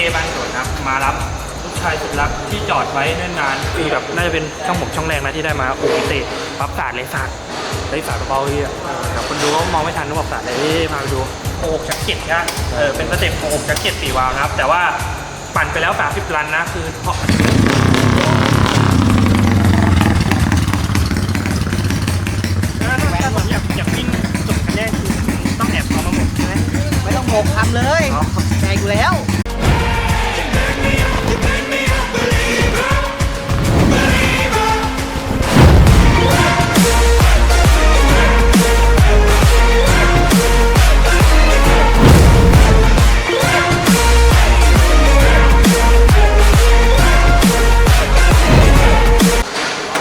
ต้บ้านสวนครับมารับลูกชายสุดรักที่จอดไว้เนิ่นนานคือแบบน่าจะเป็นช่องผมช่องแรกนะที่ได้มาโอ้พี่เต้ปั๊บสาดเลยสาดเลยสาดเบาๆเลยอะเดี๋ยวคนดูก็มองไม่ทันก็บอกสาดเลยเอ้ยพาไปดูโอ้ชักเก็ตนะเออเป็นสเต็ปโอ้ชักเก็ตสี่วาล์วนะครับ แต่ว่าปั่นไปแล้ว30ลันนะคือเพราะถ้าถ้าผมอยากอยากวิ่งสุดคันแรกคือต้องแอบเอามาหมดใช่ไหมไม่ต้องโมกคำเลยอ๋อใจกูแล้ว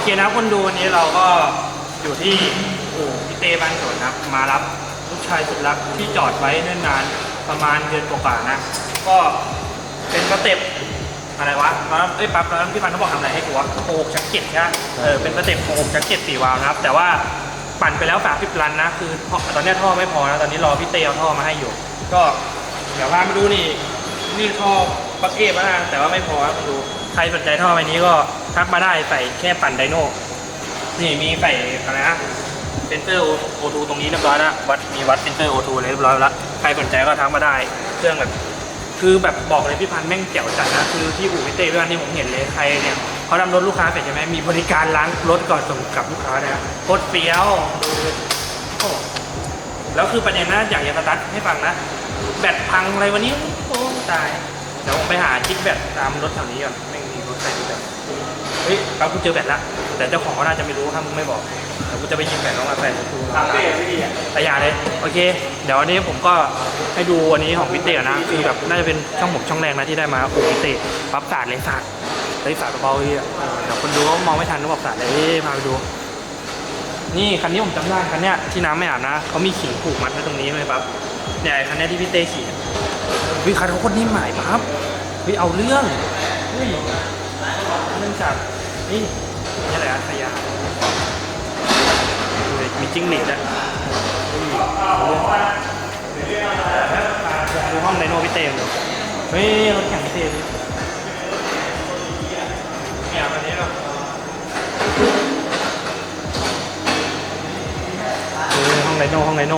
คนะคนดูวันนี้เราก็อยู่ที่อู่พี่เต้บ้านสวนครับ มารับลูกชายสุดรักที่จอดไว้เนิ่นนานประมาณเดือนกว่าๆนะ ก็เป็นสเต็ปอะไรวะตอนนั้นเอ้ยปั๊บตอนนั้นพี่พันธ์เขาบอกทำอะไรให้กูวะโคกชักเก็ตใช่ไหมเออเป็นสเต็ปโคกชักเก็ตสี่วาล์วนะครับ แต่ว่าปั่นไปแล้ว30ลันนะ คือท่อตอนนี้ท่อไม่พอนะตอนนี้รอพี่เต้เอาท่อมาให้อยู่ ก็เดี๋ยวพามาดูนี่นี่ท่อปักเอฟนะแต่ว่าไม่พอครับมาดูใครสนใจท่อใบนี้ก็ ทักมาได้ใส่แค่ปั่นไดโน่นี่มีใส่อะไรนะเซนเซอร์โอทูตรงนี้เรียบร้อยแล้ววัดมีวัดเซนเซอร์โอทูเรียบร้อยแล้วใครสนใจก็ทักมาได้ เครื่องแบบ คือแบบบอกเลยพี่พันแม่งเจ๋วจัดนะ คือที่อู่พี่เต้พี่พันที่ผมเห็นเลยใครเนี่ยเขาทำรถลูกค้าเสร็จใช่ไหมมีบริการล้างรถก่อนส่งกลับลูกค้านี่ยโคตรเฟี้ยวดูดิโอ้แล้วคือประเด็นนะอยากจะสตาร์ทให้ฟังนะ แบตพังอะไรวันนี้โอ้ตายเดี๋ยวผมไปหาจิ๊กแบตตามรถแถวนี้ก่อน แม่งมีรถใส่แบตเฮ้ยเรากูเจอแบตละแต่เจ้าของเขาน่าจะไม่รู้ถ้ามึงไม่บอกเดี๋ยวกูจะไปยิงแบตน้องมาใส่รถกูทำเต้ไม่ดีอะแต่อย่าเลยโอเค เดี๋ยววันนี้ผมก็ให้ดูวันนี้ของพี่เต้นะคือแบบน่าจะเป็นช่องผมช่องแรกนะที่ได้มาโอ้พี่เต้ปั๊บสาดเลยสาดเลยสาดเบาๆเลยอะเดี๋ยวคนดูก็มองไม่ทันก็บอกสาดเลยพาไปดู นี่คันนี้ผมจำได้คันเนี้ยที่น้ำไม่อาบนะเขามีขิงผูกมัดไว้ตรงนี้เลยปั๊บเนี่ยคันนี้ที่พี่เต้ขี่วิคันเขาคนนิ่หมายปั๊บวิเอาเรื่องวิ เรื่องจากนี่นี่แหละขยะมีจิ้งหรีดอะอุ้ยเอาเรื่องดูห้องไดโนพี่เต้ดูเฮ้ยรถแข่งพี่เต้ดิเนี่ยคันนี้เออห้องไดโนห้องไดโน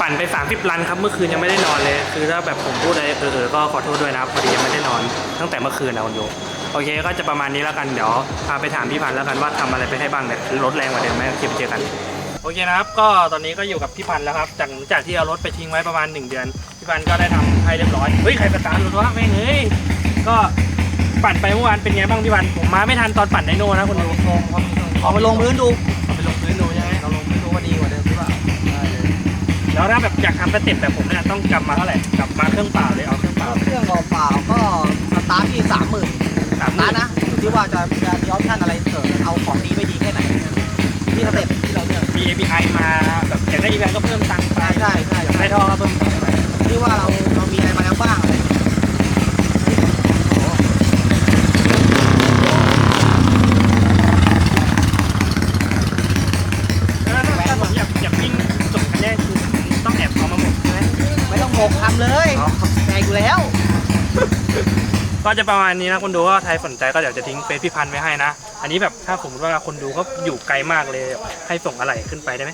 ปั่นไป 30 ลันครับ เมื่อคืนยังไม่ได้นอนเลย คือถ้าแบบผมพูดอะไรเออเออก็ขอโทษด้วยนะครับพอดียังไม่ได้นอนตั้งแต่เมื่อคืนนะคุณโย โอเคก็จะประมาณนี้แล้วกันเดี๋ยวพาไปถามพี่พันธ์แล้วกันว่าทำอะไรไปให้บ้างเนี่ยรถแรงกว่าเดิมไหมโอเคไปเจอกันโอเคนะครับ ก็ตอนนี้ก็อยู่กับพี่พันธ์แล้วครับจากจากที่เอารถไปทิ้งไว้ประมาณ 1 เดือน พี่พันธ์ก็ได้ทำให้เรียบร้อยเฮ้ยใครสตาร์ทรถวะแม่งเฮ้ยก็ปั่นไปเมื่อวานเป็นไงบ้างพี่พันธ์ผมมาไม่ทันตอนปั่นไดโน่นะคุณดูเอาไปลงพื้นดูเอาไปลงพื้นดูใช่ไหมเราลงพื้นดูว่าดีกว่าเดิมหรือเปล่าแล้วถ้าแบบอยากทำสเต็ปแบบผมเนี่ยต้องกลับมาเท่าไหร่กลับมาเครื่องเปล่าเลยเอาเครื่องเปล่าเครื่องเปล่าๆก็สตาร์ทที่สามหมื่นสามสตาร์ทนะอยู่ที่ว่าจะจะมีออปชั่นอะไรเสริมเอาของดีไม่ดีแค่ไหนที่สเต็ปที่เราเลือกมี API มาแบบอยากได้ API ก็เพิ่มตังค์ไปใช่ใช่ใช่อยากได้ท่อก็เพิ่มตังค์ไปที่ว่าเราเรามีอะไรมาแล้วบ้างอะไรแล้วถ้าถ้าผมอยากอยากวิ่งสุดคันแรกคือต้องแอบเอามาหมดใช่ไหมไม่ต้องโมกคำเลยอ๋อใจกูแล้ว ก็จะประมาณนี้นะคนดูก็ใครสนใจก็เดี๋ยวจะทิ้งเฟซพี่พันธ์ไว้ให้นะ อันนี้แบบถ้าสมมติว่าคนดูเขาอยู่ไกลมากเลยให้ส่งอะไรขึ้นไปได้ไหม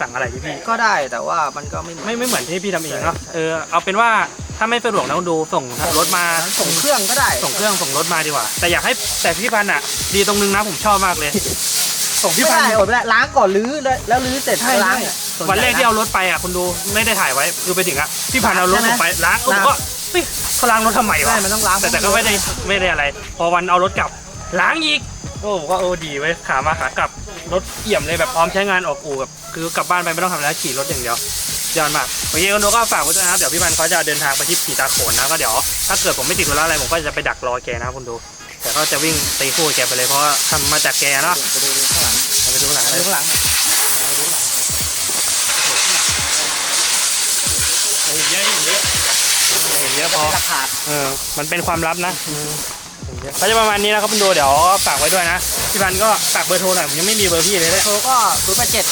สั่งอะไรพี่พี่ก็ได้แต่ว่ามันก็ไม่ไม่ไม่เหมือนที่พี่ทำเองเนาะเออเอาเป็นว่าถ้าไม่สะดวกนะคนดูส่งรถมาส่งเครื่องก็ได้ ส่งเครื่องส่งรถมาดีกว่า แต่อยากให้แต่พี่พันธ์อะ ดีตรงนึงนะผมชอบมากเลย ส่งพี่ไม่พันได้ธ์อดไม่ได้ล้างก่อนรื้อแล้วแล้วรื้อเสร็จใช่ล้างใช่เนี่ยวันแรกที่เอารถไปอะคุณดูไม่ได้ถ่ายไว้คือไปถึงอะพี่พันธ์เอารถส่งไปล้างผมก็ เฮ้ยเขาล้างรถทำไมวะใช่มันต้องล้าง แต่แต่ก็ไม่ได้ไม่ได้อะไร พอวันเอารถกลับล้างอีกโอ้ก็โอ้ดีไว้ยขามาขากลับรถเอี่ยมเลยแบบพร้อมใช้งานออกอู่แบบคือกลับบ้านไปไม่ต้องทำอะไรขี่รถอย่างเดียวยอดมากโอเคคุณดูก็ฝากไว้ด้วยนะครับเดี๋ยวพี่พันธ์เขาจะเดินทางไปที่ผีตาโขนนะก็เดี๋ยวถ้าเกิดผมไม่ติดธุระอะไรผมก็จะไปดักรอแกนะครับคุณดู แต่ก็จะวิ่งตีคู่กับแกไปเลยเพราะว่าทำมาจากแกเนาะไปดูข้างหลังไปดูหลังไปเลยดูข้างหลังเห็นเยอะเห็นเยอะ เห็นเยอะพอราคาเออมันเป็นความลับนะก็จะประมาณนี้นะครับคุณดูเดี๋ยวฝากไว้ด้วยนะพี่พันธุ์ก็ฝากเบอร์โทรหน่อยผมยังไม่มีเบอร์พี่เลยเลยโทรก็ศูนย์แปดเจ็ด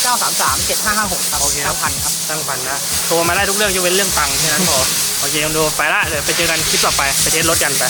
933 7556ครับโอเคครับ พันครับ ตั้งพันนะโทรมาได้ทุกเรื่องยกเว้นเรื่องตังค์แค่นั้นพอโอเคคนดูไปละเดี๋ยวไปเจอกันคลิปต่อไปไปเทสรถกันไป